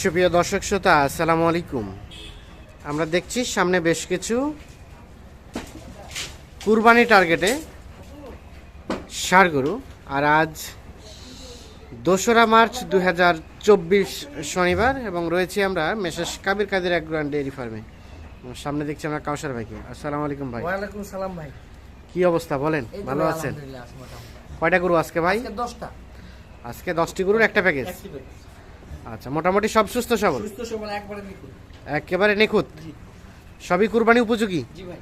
সুপ্রিয় দর্শক শ্রোতা আসসালামু আলাইকুম। আমরা দেখছি সামনে বেশ কিছু কুরবানি টার্গেটে ষাড় গরু আর আজ দোসরা মার্চ দু হাজার চব্বিশ শনিবার এবং রয়েছি আমরা মেসেস কাবির কাদের এক গ্রান্ড ডেয়ারি ফার্মে। সামনে দেখছি আমরা কাউসার ভাইকে। আসসালামু আলাইকুম ভাই। ওয়ালাইকুম সালাম ভাই। কি অবস্থা বলেন? ভালো আছেন। কয়টা গরু আজকে ভাই? দশটা। আজকে দশটি গরুর একটা প্যাকেজ। আচ্ছা মোটামুটি সব সুস্থ সবল? সুস্থ সবল একবারে নিখুঁত। একেবারে নিখুঁত? জি। সবই কুরবানি উপযোগী? জি ভাই।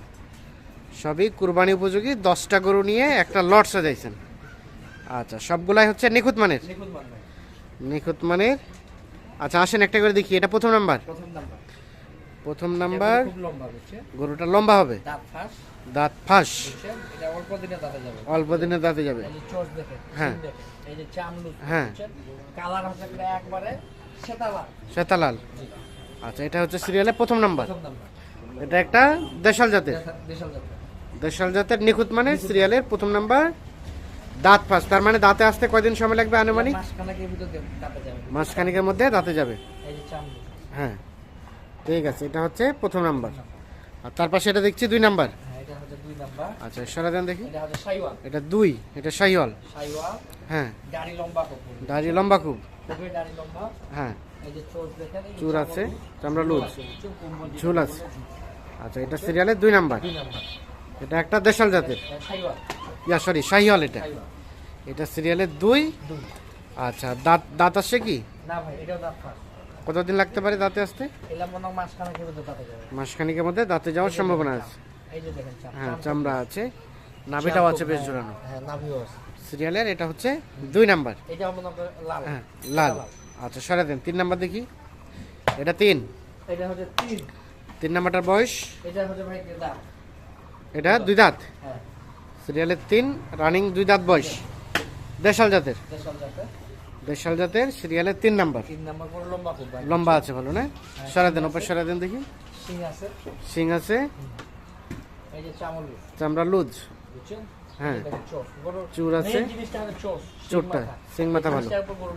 সবই কুরবানি উপযোগী দশটা গরু নিয়ে একটা লট সাজাইছেন। আচ্ছা সবগুলাই হচ্ছে নিখুঁত মানের? মান নিখুঁত মানের? আচ্ছা আসেন একটা করে দেখি এটা প্রথম নাম্বার? প্রথম নাম্বার। প্রথম নাম্বার বুঝছে গরুটা লম্বা হবে। দাঁত ফাঁস। অল্প দিনে দাঁতে যাবে। হ্যাঁ। হ্যাঁ। শ্বেতালাল। আচ্ছা এটা হচ্ছে সিরিয়ালের প্রথম নাম্বার। এটা একটা দেশাল জাতের। দেশাল- জাতের। দেশাল জাতের নিখুঁত মানের সিরিয়ালের প্রথম নাম্বার। দাঁত ফাঁস। তার মানে দাঁতে আসতে কয়দিন সময় লাগবে আনুমানিক? মাসখানেকের মধ্যে দাঁতে যাবে। এই যে চামলু হ্যাঁ। ঠিক আছে এটা হচ্ছে প্রথম নাম্বার। আর তার পাশে এটা দেখছি দুই নাম্বার। হ্যাঁ আচ্ছা সরা দেন দেখি। এটা দুই এটা শাহিওয়াল হ্যাঁ। দাড়ি লম্বা খুব হ্যাঁ। চুর আছে চামড়া- লুজ। আছে, ঝুল। আচ্ছা এটা সিরিয়ালের দুই নাম্বার। এটা একটা দেশাল জাতের। ইয়া সরি শাহিওয়াল এটা। এটা সিরিয়ালের দুই। আচ্ছা দাঁত দাঁত আসছে কি? না ভাই এটাও দাঁত ফাঁস। কতদিন লাগতে পারে দাঁতে আসতে? মাসখানেকের মধ্যে দাঁতে যাওয়ার সম্ভাবনা আছে। হ্যাঁ চামড়া আছে নাভিটাও আছে বেশ হ্যাঁ, জোরানো হ্যাঁ সিরিয়ালের এটা হচ্ছে দুই নাম্বার। হয় লাল। আচ্ছা সরে দিন তিন নাম্বার দেখি। এটা তিন। এটা হচ্ছে তিন। তিন নাম্বারটার বয়স? এটা হচ্ছে ভাই দাঁত? এটা দুই দাঁত? হ্যাঁ। সিরিয়ালের তিন রানিং দুই দাঁত বয়স। দেশাল জাতের? দেশাল জাতের। দেশাল জাতের সিরিয়ালের তিন নাম্বার। তিন নাম্বার করে লম্বা খুব লম্বা আছে ভালো না? সরা দেন ওপর সরা দেন দেখি। সিং আছে। সিং আছে। এই যে চামড়া লুজ। বুঝছেন? হ্যাঁ। চুর আছে। সিং চুরটা। মাথা। সিং মাথা ভালো। উপর।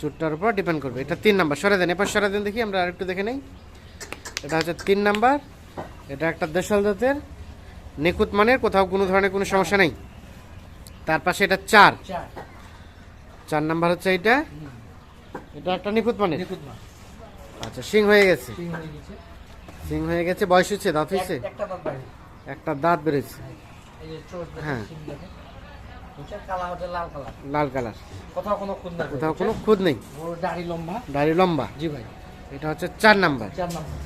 চুরটার ডিপেন্ড করবে। এটা তিন নাম্বার। সরে দেন এবার সরে দেন দেখি আমরা আরেকটু দেখে নেই। এটা হচ্ছে তিন নাম্বার। এটা একটা দেশাল জাতের। নিখুঁত মানের কোথাও কোনো ধরনের কোনো সমস্যা নেই। তার পাশে এটা চার। চার নাম্বার হচ্ছে এটা এটা একটা নিখুঁত মানে নিখুঁত মাছ আচ্ছা সিং হয়ে গেছে। সিং হয়ে গেছে। সিং হয়ে গেছে বয়স হচ্ছে দাঁত হয়েছে? একটা দাঁত বাইরে একটা দাঁত বেড়েছে। এই যে চোষ হ্যাঁ। হচ্ছে লাল কালার। কোথাও কোনো কোথাও খুদ নেই। দাড়ি লম্বা? দাড়ি লম্বা। জি ভাই। এটা হচ্ছে চার নাম্বার। চার নাম্বার।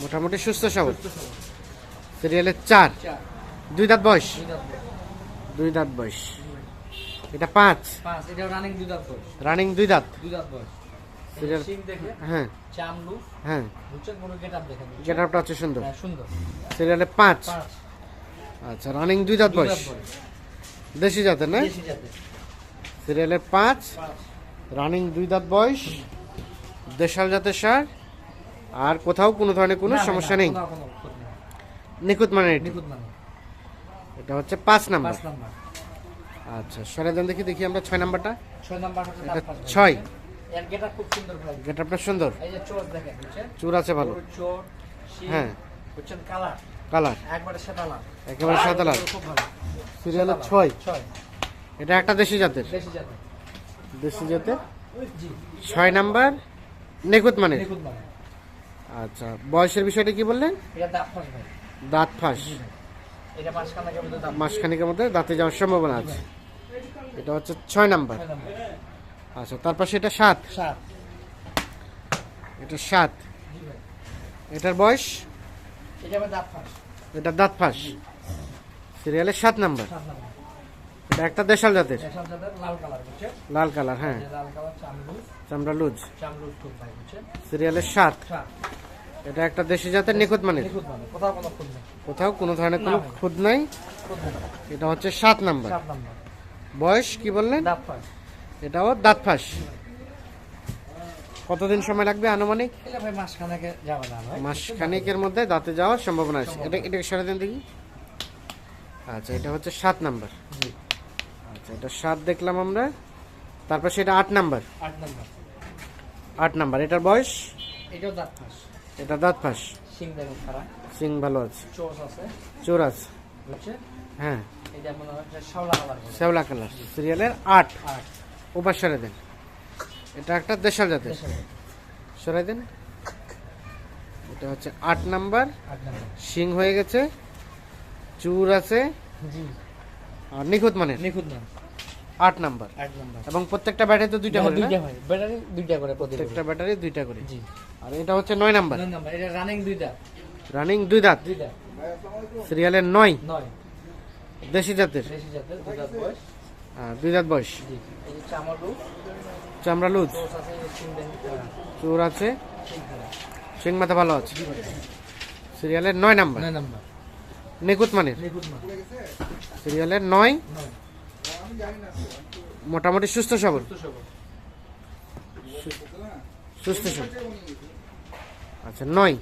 মোটামুটি সুস্থ সবল। সিরিয়ালের চার। দুই দাঁত বয়স। দুই দাঁত বয়স। এটা পাঁচ। পাঁচ এটা রানিং দুই দাঁত রানিং দুই দাঁত। দুই দাঁত হ্যাঁ। চামলু হ্যাঁ। গেট আপটা হচ্ছে সুন্দর। হ্যাঁ সুন্দর। সিরিয়ালে পাঁচ। পাঁচ। আচ্ছা রানিং দুই দাঁত বয়স। দেশি জাতের না? সিরিয়ালের পাঁচ। রানিং দুই দাঁত বয়স। দেশাল জাতের সার। আর কোথাও কোনো ধরনের কোনো সমস্যা নেই। নিখুঁত মানে মানে এটা হচ্ছে পাঁচ নাম্বার। পাঁচ নাম্বার। আচ্ছা সরে দেন দেখি দেখি আমরা ছয় নাম্বারটা। ছয় নাম্বার হচ্ছে এটা তার পাঁচ ভাই, ছয়। এর গেট খুব সুন্দর ভাই। গেট সুন্দর। এই যে চোর দেখেন বুঝছেন? চুর আছে ভালো। চোর হ্যাঁ। বুঝছেন? কালার। কালার। একবারে সাদা লাল একেবারে সাদা লাল খুব ভালো। সিরিয়ালের সাদা লাল। ছয়। ছয়। এটা একটা দেশি জাতের। দেশি জাতের। দেশি জাতের। জি। ছয় নাম্বার মানে মানে আচ্ছা বয়সের বিষয়টা কি বললেন? এটা দাঁত ফাঁস ভাই। দাঁত ফাঁস। এটা মাসখানিকের মধ্যে দাঁতে যাওয়ার সম্ভাবনা আছে। এটা হচ্ছে ছয় নাম্বার। আচ্ছা তার পাশে এটা সাত। এটা সাত। এটার বয়স? এটা দাঁত ফাঁস। সিরিয়ালের সাত নাম্বার। এটা একটা দেশাল জাতের। লাল কালার হ্যাঁ। চামড়ু লুজ। সিরিয়ালের সাত। এটা একটা দেশি জাতের নিখুঁত মানের। মানে কোথাও কোনো ধরনের কোনো খুদ নাই। এটা হচ্ছে সাত নাম্বার। বয়স কি বললেন? এটাও দাঁত ফাঁস। কতদিন সময় লাগবে আনুমানিক? এটা ভাই মাসখানেকে যাবে না ভাই। মাস খানিকের মধ্যে দাঁতে যাওয়ার সম্ভাবনা আছে। এটা এটাকে সরে দেন দেখি আচ্ছা এটা হচ্ছে সাত নাম্বার। আচ্ছা এটা সাত দেখলাম আমরা। তারপর সেটা আট নাম্বার। আট নাম্বার। আট নাম্বার। এটার বয়স? এটাও দাঁত ফাঁস। এটা দাঁত ফাঁস। সিং দেখুন খারাপ সিং ভালো আছে। চোষ আছে। চোর আছে। হ্যাঁ। এটা মনে হয় শাওলা কালার শ্যাওলা কালার সিরিয়ালের আট। আর ওপাশ সরে দেন। এটা একটা দেশাল জাতের। সরাই দেন। এটা হচ্ছে আট নাম্বার। আট নম্বর। শিং হয়ে গেছে। চুর আছে। জি। আর নিখুঁত মানে নিখুঁত নাম আট নাম্বার। আট নম্বর। এবং প্রত্যেকটা ব্যাটারি তো দুইটা করে দুইটা হয়। ব্যাটারি দুইটা করে প্রত্যেকটা ব্যাটারি দুইটা করে। জি। আর এটা হচ্ছে নয় নাম্বার। নয় নম্বর। এটা রানিং দুইটা রানিং দুই দাঁত। দুইটা সিরিয়ালের নয়। নয়। দেশি জাতের। দেশি জাতের দুইটা বয়স। হ্যাঁ, দুই দাঁত বয়স। জি। চামড়ু লুজ। চোর আছে সিং মাথা ভালো আছে। সিরিয়ালের নয় নাম্বার। নয় নম্বর। নিখুঁত মানের। সিরিয়ালের নয়। মোটামুটি সুস্থ সবল। সুস্থ সবল। আচ্ছা নয়।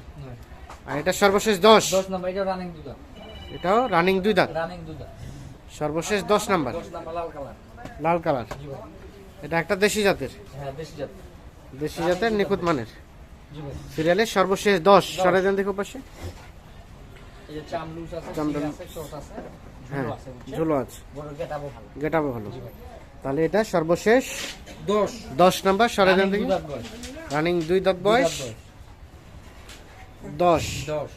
আর এটা সর্বশেষ দশ। দশ নম্বর এটা রানিং দুটা এটাও রানিং দুই দাঁত। রানিং সর্বশেষ দশ নাম্বার। লাল কালার। এটা একটা দেশি জাতের। হ্যাঁ দেশি জাতের নিখুঁত মানের। সিরিয়ালের সর্বশেষ দশ। সরে দেন দেখো পাশে। চামড়া- হ্যাঁ ঝুলো আছে গেটাবো ভালো। তাহলে এটা সর্বশেষ। দশ। দশ নাম্বার সরে রানিং দেখি রানিং দুই দাঁত বয়স। দশ। দশ।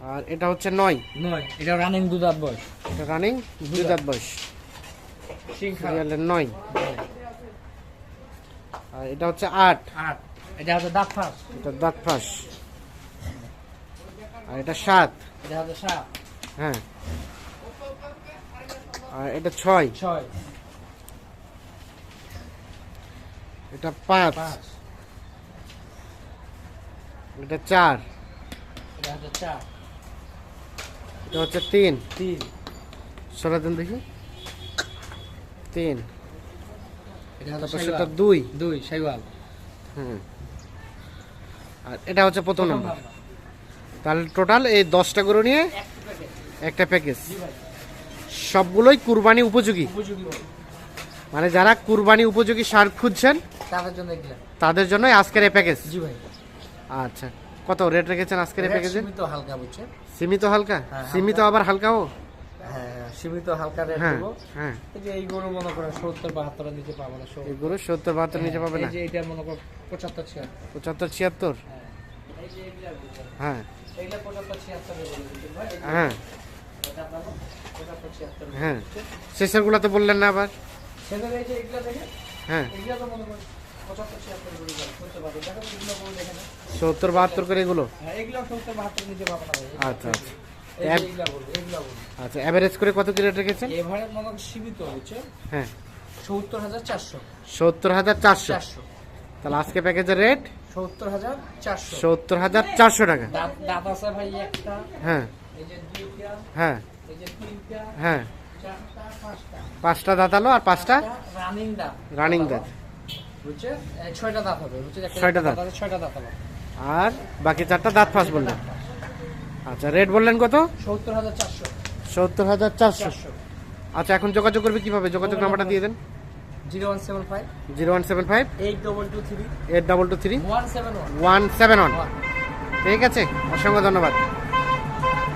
আর এটা হচ্ছে নয়। নয়। এটা রানিং দুধার বয়স। এটা রানিং দুই দাঁত বয়স। সিরিয়ালের নয়। আর এটা হচ্ছে আট। আট। এটা হচ্ছে দাঁত ফাঁস। এটা দাঁত ফাঁস। আর এটা সাত। এটা হচ্ছে সাত। হ্যাঁ। আর এটা ছয়। ছয়। এটা পাঁচ। এটা চার। এটা হচ্ছে চার। এটা হচ্ছে তিন। তিন। সরা দেন দেখি। তিন। এটা হচ্ছে সেটা দুই। দুই শাইওয়াল হুম। আর এটা হচ্ছে প্রথম নম্বর। তাহলে টোটাল এই দশটা গরু নিয়ে একটা প্যাকেজ। সবগুলোই কুরবানি উপযোগী? মানে যারা কুরবানি উপযোগী সার খুঁজছেন তাদের জন্য তাদের জন্যই আজকের এই প্যাকেজ? জি ভাই। আচ্ছা। কত রেট রেখেছেন আজকের এই প্যাকেজে? সীমিত হালকা বুঝছে সীমিত হালকা? হ্যাঁ, সীমিত আবার হালকাও? হ্যাঁ সীমিত হালকা রেট হ্যাঁ হ্যাঁ। এই যে এই গরু মনে করেন সত্তর বাহাত্তরের নিচে পাবো না এই গরু সত্তর বাহাত্তর নিচে পাবে না? এই যে এটা মনে করেন পঁচাত্তর ছিয়াত্তর। পঁচাত্তর ছিয়াত্তর? হ্যাঁ। বুঝছেন। হ্যাঁ এইগুলা হ্যাঁ। হ্যাঁ শেষেরগুলা তো বললেন না আবার? হ্যাঁ। সত্তর বাহাত্তর করে এগুলো? হ্যাঁ আচ্ছা আচ্ছা। আচ্ছা অ্যাভারেজ করে কত কি রেট রেখেছেন? এবারে মনে সীমিত হচ্ছে হ্যাঁ। সত্তর হাজার চারশো। সত্তর হাজার চারশো? তাহলে আজকে প্যাকেজের রেট সত্তর হাজার চারশো। সত্তর হাজার চারশো টাকা। দাঁত দাঁত আছে ভাই একটা। হ্যাঁ। হ্যাঁ। হ্যাঁ। পাঁচটা। পাঁচটা দাঁতালো আর পাঁচটা রানিং দাঁত। রানিং দাঁত। ছয়টা দাঁত হবে ছয়টা দাঁত। ছয়টা দাঁত আর বাকি চারটা দাঁত ফাঁস বললেন। আচ্ছা রেট বললেন কত? সত্তর হাজার চারশো। সত্তর হাজার চারশো। আচ্ছা এখন যোগাযোগ করবে কীভাবে? যোগাযোগ নাম্বারটা দিয়ে দেন। Zero one seven five. Zero one seven five. Eight double two three. Eight double two three. One seven one seven one. ঠিক আছে অসংখ্য ধন্যবাদ।